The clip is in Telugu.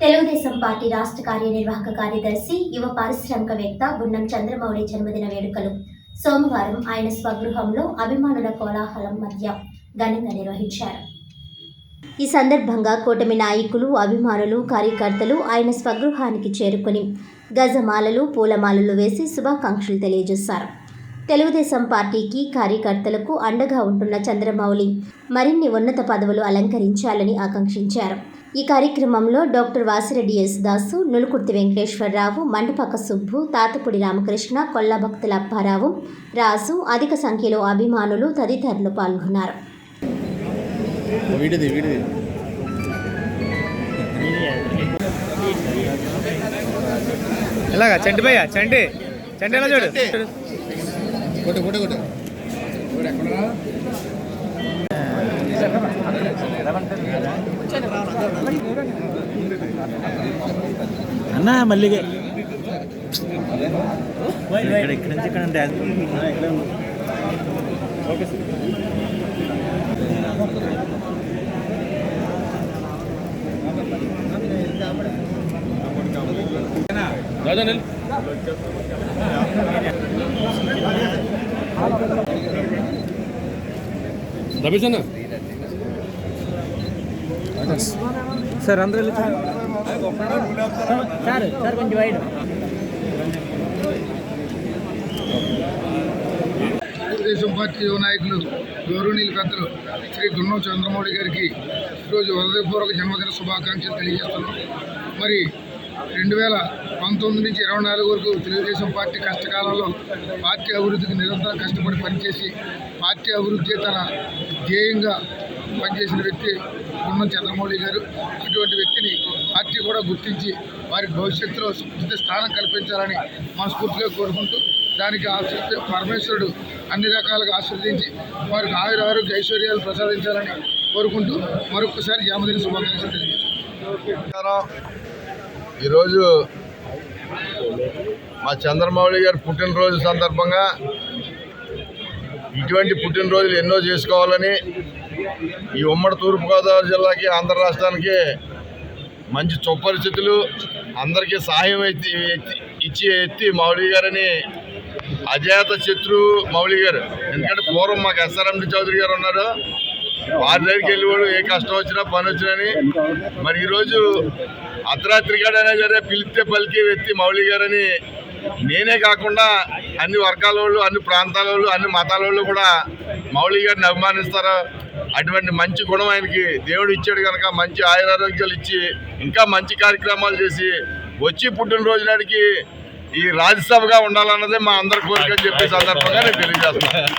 తెలుగుదేశం పార్టీ రాష్ట్ర కార్యనిర్వాహక కార్యదర్శి యువ పారిశ్రామికవేత్త గున్నం చంద్రమౌళి జన్మదిన వేడుకలు. సోమవారం ఆయన స్వగృహంలో అభిమానుల కోలాహలం మధ్య ఘనంగా నిర్వహించారు. ఈ సందర్భంగా కూటమి నాయకులు అభిమానులు కార్యకర్తలు ఆయన స్వగృహానికి చేరుకుని గజమాలలు పూలమాలలు వేసి శుభాకాంక్షలు తెలియజేశారు. తెలుగుదేశం పార్టీకి కార్యకర్తలకు అండగా ఉంటున్న చంద్రమౌళి మరిన్ని ఉన్నత పదవులు అలంకరించాలని ఆకాంక్షించారు. ఈ కార్యక్రమంలో డాక్టర్ వాసిరెడ్డి ఎస్ దాసు నులుకుర్తి వెంకటేశ్వరరావు మండపక సుబ్బు తాతపూడి రామకృష్ణ కొల్లభక్తుల అప్పారావు రాజు అధిక సంఖ్యలో అభిమానులు తదితరులు పాల్గొన్నారు. ఎలాగా? చంటి భయ్య? చంటి? చంటి ఎలా చూడు? అన్న మళ్ళీ ఇక్కడ ఇక్కడ నుంచి ఇక్కడ డ్యాన్స్ రమేష్ అన్న సార్ అందరూ వెళ్ళి సార్ సార్ కొంచెం వైడ్. తెలుగుదేశం పార్టీ యువ నాయకులు గౌరవనీయులు పెద్దలు శ్రీ గున్నం చంద్రమౌళి గారికి ఈరోజు హృదయపూర్వక జన్మదిన శుభాకాంక్షలు తెలియజేస్తున్నాం. మరి రెండు వేల పంతొమ్మిది నుంచి ఇరవై నాలుగు వరకు తెలుగుదేశం పార్టీ కష్టకాలంలో పార్టీ అభివృద్ధికి నిరంతరం కష్టపడి పనిచేసి పార్టీ అభివృద్ధి తన ధ్యేయంగా పనిచేసిన వ్యక్తి గుండం చంద్రమౌళి గారు. అటువంటి వ్యక్తిని పార్టీ కూడా గుర్తించి వారి భవిష్యత్తులో సముచిత స్థానం కల్పించాలని మనస్ఫూర్తిగా కోరుకుంటూ దానికి ఆశ్రది పరమేశ్వరుడు అన్ని రకాలుగా ఆశీర్వదించి వారికి ఆయుర ఆరోగ్య ఐశ్వర్యాలు ప్రసాదించాలని కోరుకుంటూ మరొకసారి జన్మదిన శుభాకాంక్షలు తెలియజేస్తాను ఈరోజు మా చంద్రమౌళి గారు పుట్టినరోజు సందర్భంగా ఇటువంటి పుట్టినరోజులు ఎన్నో చేసుకోవాలని ఈ ఉమ్మడి తూర్పుగోదావరి జిల్లాకి ఆంధ్ర రాష్ట్రానికి మంచి చుప్పరిస్థితులు అందరికీ సహాయం అయితే ఇచ్చి ఎత్తి మౌళి గారని అజాత శత్రు మౌళి గారు. ఎందుకంటే పూర్వం మాకు ఎస్ఆర్ఎండి చౌదరి గారు ఉన్నారు. వారి దగ్గరికి వెళ్ళేవాడు ఏ కష్టం వచ్చినా పని వచ్చినని. మరి ఈరోజు అర్ధరాత్రి అయినా సరే పిలిస్తే పలికి వ్యక్తి మౌళి గారని నేనే కాకుండా అన్ని వర్గాల వాళ్ళు అన్ని ప్రాంతాల వాళ్ళు అన్ని మతాల వాళ్ళు కూడా మౌళి గారిని అభిమానిస్తారు. అటువంటి మంచి గుణం ఆయనకి దేవుడు ఇచ్చాడు కనుక మంచి ఆయురారోగ్యాలు ఇచ్చి ఇంకా మంచి కార్యక్రమాలు చేసి వచ్చి పుట్టినరోజు నాటికి ఈ రాజ్యసభగా ఉండాలన్నదే మా అందరి కోరిక అని చెప్పే సందర్భంగా నేను తెలియజేస్తున్నాను.